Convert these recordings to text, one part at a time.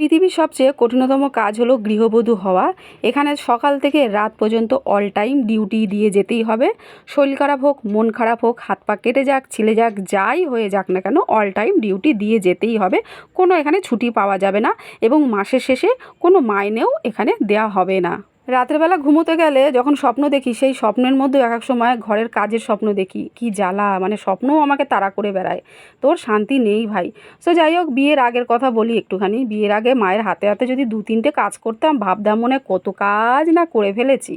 পৃথিবীর সবচেয়ে কঠিনতম কাজ হলো গৃহবধূ হওয়া। এখানে সকাল থেকে রাত পর্যন্ত অল টাইম ডিউটি দিয়ে যেতেই হবে। শরীর খারাপ হোক, মন খারাপ হোক, হাত পা কেটে যাক, ছিলে যাক, যাই হয়ে যাক না কেন অল টাইম ডিউটি দিয়ে যেতেই হবে। কোনো এখানে ছুটি পাওয়া যাবে না এবং মাসের শেষে কোনো মাইনেও এখানে দেয়া হবে না। রাতের বেলা ঘুমোতে গেলে যখন স্বপ্ন দেখি, সেই স্বপ্নের মধ্যেও এক এক সময় ঘরের কাজের স্বপ্ন দেখি। কি জ্বালা মানে স্বপ্নও আমাকে তাড়া করে বেড়ায়। তোর শান্তি নেই ভাই। সো যাই হোক, বিয়ের আগের কথা বলি একটুখানি। বিয়ের আগে মায়ের হাতে হাতে যদি দু তিনটে কাজ করতাম, ভাবতাম মনে কত কাজ না করে ফেলেছি।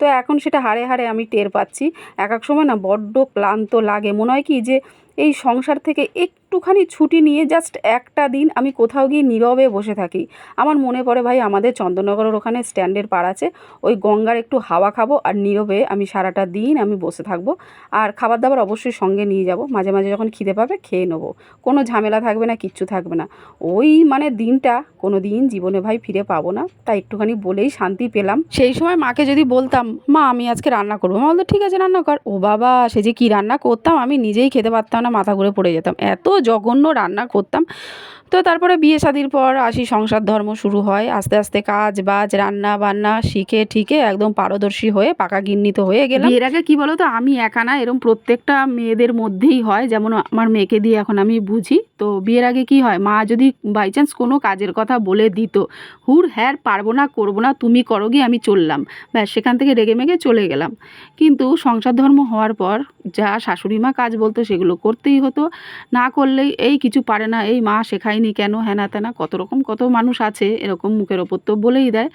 তো এখন সেটা হাড়ে হাড়ে আমি টের পাচ্ছি। এক এক সময় না বড্ড ক্লান্ত লাগে। মনে হয় কি যে এই সংসার থেকে একটুখানি ছুটি নিয়ে জাস্ট একটা দিন আমি কোথাও গিয়ে নীরবে বসে থাকি। আমার মনে পড়ে ভাই, আমাদের চন্দননগরের ওখানে স্ট্যান্ডের পাড় আছে। ওই গঙ্গার একটু হাওয়া খাব আর নীরবে আমি সারাটা দিন আমি বসে থাকব। আর খাবার দাবার অবশ্যই সঙ্গে নিয়ে যাব। মাঝে মাঝে যখন খিদে পাবে খেয়ে নেব। কোনো ঝামেলা থাকবে না, কিচ্ছু থাকবে না। ওই মানে দিনটা কোনো দিন জীবনে ভাই ফিরে পাবো না। তাই একটুখানি বলেই শান্তি পেলাম। সেই সময় মাকে যদি বলতাম, মা, আমি আজকে রান্না করব। মা বলতো, ঠিক আছে, রান্না কর। ও বাবা, সে যে কী রান্না করতাম, আমি নিজেই খেতে পারতাম না, মাথা ঘুরে পড়ে যেতাম। এত জঘন্য রান্না করতাম। তো তারপরে বিয়ে শাদির পর আসি সংসার ধর্ম শুরু হয়। আস্তে আস্তে কাজ, বাজ, রান্না বান্না শিখে ঠিকে একদম পারদর্শী হয়ে পাকা গিন্নিত হয়ে গেলাম। এর আগে কী বলো তো আমি একা না এরকম প্রত্যেকটা মেয়েদের মধ্যেই হয়। যেমন আমার মেয়েকে দিয়ে এখন আমি বুঝি। তো বিয়ের আগে কি হয়? মা যদি বাই চান্স কোনো কাজের কথা বলে দিত, হুর, হ্যার, পারব না, করব না, তুমি করো গিয়ে আমি চললাম। ব্যাস, সেখান থেকে রেগে মেগে চলে গেলাম। কিন্তু সংসার ধর্ম হওয়ার পর যা শাশুড়ি মা কাজ বলতো সেগুলো করতেই হতো। না করলেই এই কিছু পারে না, এই মা শেখায়নি কেন? হ্যানা ত্যানা কত রকম কত মানুষ আছে, এরকম মুখের ওপর তো বলেই দেয়।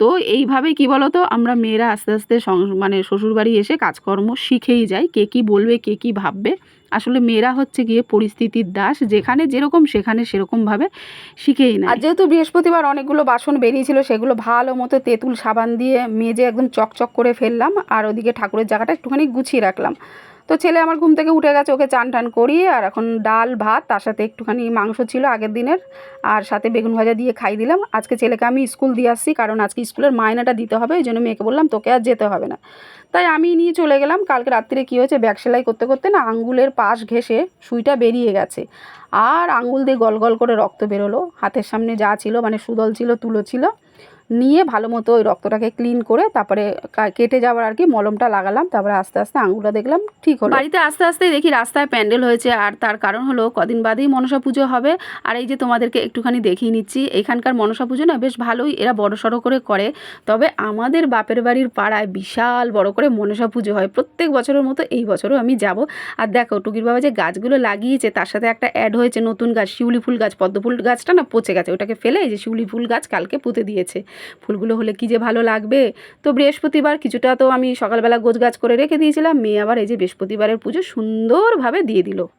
তো এইভাবে কী বলো তো আমরা মেয়েরা আস্তে আস্তে মানে শ্বশুরবাড়ি এসে কাজকর্ম শিখেই যাই, কে কী বলবে, কে কী ভাববে। আসলে মেয়েরা হচ্ছে গিয়ে পরিস্থিতির দাস, যেখানে যেরকম সেখানে সেরকমভাবে শিখেই না আর যেহেতু বৃহস্পতিবার অনেকগুলো বাসন বেরিয়েছিল, সেগুলো ভালো মতো তেঁতুল সাবান দিয়ে মেজে একদম চকচক করে ফেললাম, আর ওদিকে ঠাকুরের জায়গাটা একটুখানি গুছিয়ে রাখলাম। তো ছেলে আমার ঘুম থেকে উঠে গেছে, ওকে চান টান করিয়ে আর এখন ডাল, ভাত, তার সাথে একটুখানি মাংস ছিল আগের দিনের আর সাথে বেগুন ভাজা দিয়ে খাই দিলাম। আজকে ছেলেকে আমি স্কুল দিয়ে আসছি কারণ আজকে স্কুলের মায়নাটা দিতে হবে ওই জন্য মেয়েকে বললাম তোকে আর যেতে হবে না। তাই আমি নিয়ে চলে গেলাম। কালকে রাত্রিরে কী হয়েছে, ব্যাগ সেলাই করতে করতে না আঙ্গুলের পাশ ঘেসে সুইটা বেরিয়ে গেছে আর আঙ্গুল দিয়ে গল গল করে রক্ত বেরোলো। হাতের সামনে যা ছিল মানে সুদল ছিল, তুলো ছিল। নিয়ে ভালো মতো ওই রক্তটাকে ক্লিন করে তারপরে কেটে যাওয়ার আর কি মলমটা লাগালাম, তারপরে আস্তে আস্তে আঙুলটা দেখলাম ঠিক হলো। বাড়িতে আস্তে আস্তে দেখি রাস্তায় প্যান্ডেল হয়েছে, আর তার কারণ হলো কদিন বাদেই মনসা পুজো হবে, আর এই যে তোমাদেরকে একটুখানি দেখিয়ে নিচ্ছি, এখানকার মনসা পুজো না বেশ ভালোই এরা বড় সড়ো করে করে, তবে আমাদের বাপের বাড়ির পাড়ায় বিশাল বড় করে মনসা পুজো হয়, প্রত্যেক বছরের মতো এই বছরও আমি যাব। আর দেখো টুকির বাবা যে গাছগুলো লাগিয়েছে, তার সাথে একটা অ্যাড হয়েছে নতুন গাছ, শিউলি ফুল গাছ পদ্ম ফুল গাছটা না পচে গেছে, ওটাকে ফেলে এই যে শিউলি ফুল গাছ কালকে পুঁতে দিয়েছে। ফুলগুলো হলে কি যে ভালো লাগবে? তো বৃহস্পতিবার কিছুটা তো আমি সকালবেলা গোছ গাছ করে রেখে দিয়েছিলাম। মেয়ে আবার এই যে বৃহস্পতিবারের পুজো সুন্দরভাবে দিয়ে দিল।